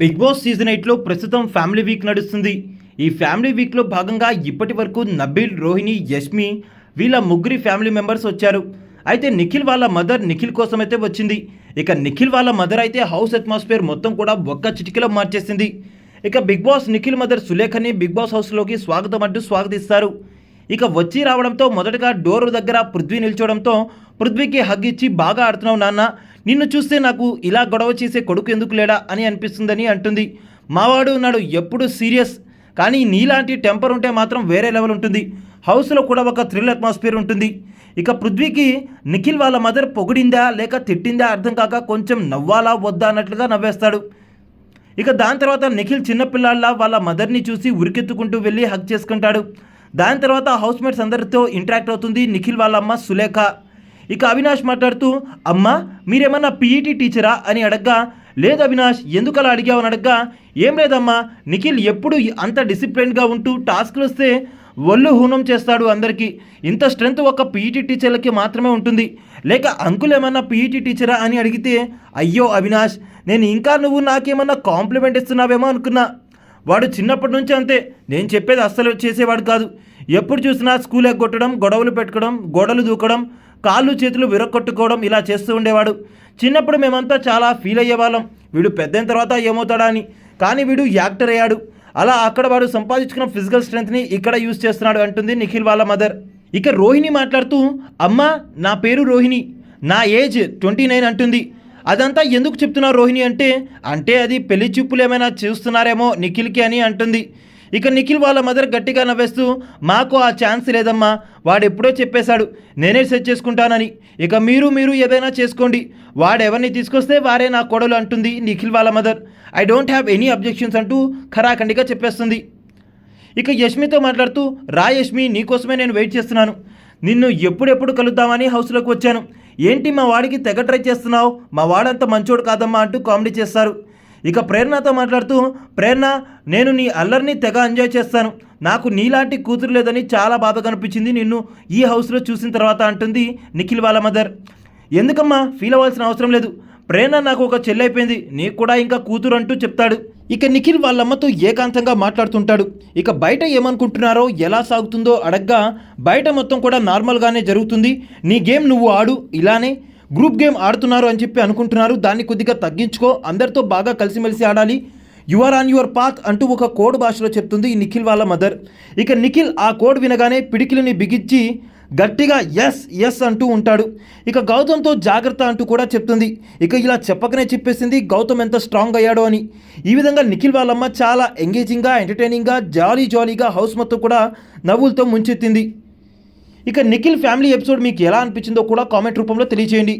Big boss season ఎయిట్లో ప్రస్తుతం family week నడుస్తుంది. ఈ ఫ్యామిలీ వీక్లో భాగంగా ఇప్పటి వరకు నబీల్ రోహిణి యష్మి వీళ్ళ ముగ్గురి ఫ్యామిలీ మెంబర్స్ వచ్చారు. అయితే నిఖిల్ వాళ్ళ మదర్ నిఖిల్ కోసం అయితే వచ్చింది. ఇక నిఖిల్ వాళ్ళ మదర్ అయితే హౌస్ అట్మాస్ఫియర్ మొత్తం కూడా ఒక్క చిటికలో మార్చేసింది. ఇక బిగ్ బాస్ నిఖిల్ మదర్ సులేఖని బిగ్ బాస్ హౌస్లోకి స్వాగతం అంటూ స్వాగతిస్తారు. ఇక వచ్చి రావడంతో మొదటగా డోర్ దగ్గర పృథ్వీ నిల్చోవడంతో పృథ్వీకి హగ్ ఇచ్చి బాగా ఆడుతున్నావు నాన్న. నిన్ను చూస్తే నాకు ఇలా గొడవ చేసే కొడుకు ఎందుకు లేడా అని అనిపిస్తుందని అంటుంది. మావాడు ఉన్నాడు ఎప్పుడు సీరియస్ కానీ నీలాంటి టెంపర్ ఉంటే మాత్రం వేరే లెవెల్ ఉంటుంది. హౌస్లో కూడా ఒక థ్రిల్ అట్మాస్ఫియర్ ఉంటుంది. ఇక పృథ్వీకి నిఖిల్ వాళ్ళ మదర్ పొగిడిందా లేక తిట్టిందా అర్థం కాక కొంచెం నవ్వాలా వద్దా అన్నట్లుగా నవ్వేస్తాడు. ఇక దాని తర్వాత నిఖిల్ చిన్నపిల్లాళ్ళ వాళ్ళ మదర్ని చూసి ఉరికెత్తుకుంటూ వెళ్ళి హగ్ చేసుకుంటాడు. దాని తర్వాత హౌస్ మేట్స్ అందరితో ఇంటరాక్ట్ అవుతుంది నిఖిల్ వాళ్ళ అమ్మ సులేఖ. ఇక అవినాష్ మాట్లాడుతూ అమ్మ మీరేమన్నా పీఈటీ టీచరా? అని అడగ్గా లేదు అవినాష్ ఎందుకు అలా అడిగావు? అని అడగ్గా ఏం లేదమ్మా నిఖిల్ ఎప్పుడు అంత డిసిప్లిన్గా ఉంటూ టాస్క్లు వస్తే ఒళ్ళు హూనం చేస్తాడు అందరికీ. ఇంత స్ట్రెంత్ ఒక పీఈటీ టీచర్లకి మాత్రమే ఉంటుంది. లేక అంకుల్ ఏమన్నా పీఈటీ టీచరా? అని అడిగితే అయ్యో అవినాష్ నేను ఇంకా నువ్వు నాకేమన్నా కాంప్లిమెంట్ ఇస్తున్నావేమో అనుకున్నా. వాడు చిన్నప్పటి నుంచి అంతే. నేను చెప్పేది అస్సలు చేసేవాడు కాదు. ఎప్పుడు చూసినా స్కూల్ ఎగ్గొట్టడం గొడవలు పెట్టుకోవడం గొడవలు దూకడం కాళ్ళు చేతులు విరగొట్టుకోవడం ఇలా చేస్తూ ఉండేవాడు. చిన్నప్పుడు మేమంతా చాలా ఫీల్ అయ్యేవాళ్ళం. వీడు పెద్దయిన తర్వాత ఏమవుతాడా అని. కానీ వీడు యాక్టర్ అయ్యాడు. అలా అక్కడ వాడు సంపాదించుకున్న ఫిజికల్ స్ట్రెంత్ని ఇక్కడ యూజ్ చేస్తున్నాడు అంటుంది నిఖిల్ వాళ్ళ మదర్. ఇక రోహిణి మాట్లాడుతూ అమ్మా నా పేరు రోహిణి. నా ఏజ్ ట్వంటీ నైన్ అంటుంది. అదంతా ఎందుకు చెప్తున్నారు రోహిణి అంటే అంటే అది పెళ్ళి చూపులు ఏమైనా చూస్తున్నారేమో నిఖిల్కి అని అంటుంది. ఇక నిఖిల్ వాళ్ళ మదర్ గట్టిగా నవ్వేస్తూ మాకు ఆ ఛాన్స్ లేదమ్మా వాడెప్పుడో చెప్పేశాడు నేనే సెట్ చేసుకుంటానని. ఇక మీరు మీరు ఏదైనా చేసుకోండి వాడెవరిని తీసుకొస్తే వారే నా కొడలు అంటుంది నిఖిల్ వాళ్ళ mother. I don't have any objections అంటూ ఖరాఖండిగా చెప్పేస్తుంది. ఇక యష్మితో మాట్లాడుతూ రా యష్మి నీకోసమే నేను వెయిట్ చేస్తున్నాను. నిన్ను ఎప్పుడెప్పుడు కలుద్దామని హౌస్లోకి వచ్చాను. ఏంటి మా వాడికి తెగ ట్రై చేస్తున్నావు? మా వాడంత మంచోడు కాదమ్మా అంటూ కామెడీ చేస్తారు. ఇక ప్రేరణతో మాట్లాడుతూ ప్రేరణ నేను నీ అల్లరిని తెగ ఎంజాయ్ చేస్తాను. నాకు నీలాంటి కూతురు లేదని చాలా బాధ కనిపించింది నిన్ను ఈ హౌస్లో చూసిన తర్వాత అంటుంది నిఖిల్ వాళ్ళ మదర్. ఎందుకమ్మా? ఫీల్ అవ్వాల్సిన అవసరం లేదు. ప్రేరణ నాకు ఒక చెల్లైపోయింది నీకు కూడా ఇంకా కూతురు అంటూ చెప్తాడు. ఇక నిఖిల్ వాళ్ళమ్మతో ఏకాంతంగా మాట్లాడుతుంటాడు. ఇక బయట ఏమనుకుంటున్నారో ఎలా సాగుతుందో అడగ్గా బయట మొత్తం కూడా నార్మల్గానే జరుగుతుంది. నీ గేమ్ నువ్వు ఆడు ఇలానే గ్రూప్ గేమ్ ఆడుతున్నారు అని చెప్పి అనుకుంటున్నారు. దాన్ని కొద్దిగా తగ్గించుకో. అందరితో బాగా కలిసిమెలిసి ఆడాలి. You are on your path అంటూ ఒక కోడ్ భాషలో చెప్తుంది ఈ నిఖిల్ వాళ్ళ మదర్. ఇక నిఖిల్ ఆ కోడ్ వినగానే పిడికిలిని బిగించి గట్టిగా ఎస్ ఎస్ అంటూ ఉంటాడు. ఇక గౌతమ్తో జాగ్రత్త అంటూ కూడా చెప్తుంది. ఇక ఇలా చెప్పకనే చెప్పేసింది గౌతమ్ ఎంత స్ట్రాంగ్ అయ్యాడో అని. ఈ విధంగా నిఖిల్ వాళ్ళమ్మ చాలా ఎంగేజింగ్గా ఎంటర్టైనింగ్గా జాలీ జాలీగా హౌస్ మొత్తం కూడా నవ్వులతో ముంచెత్తింది. ఇక నిఖిల్ ఫ్యామిలీ ఎపిసోడ్ మీకు ఎలా అనిపించిందో కూడా కామెంట్ రూపంలో తెలియజేయండి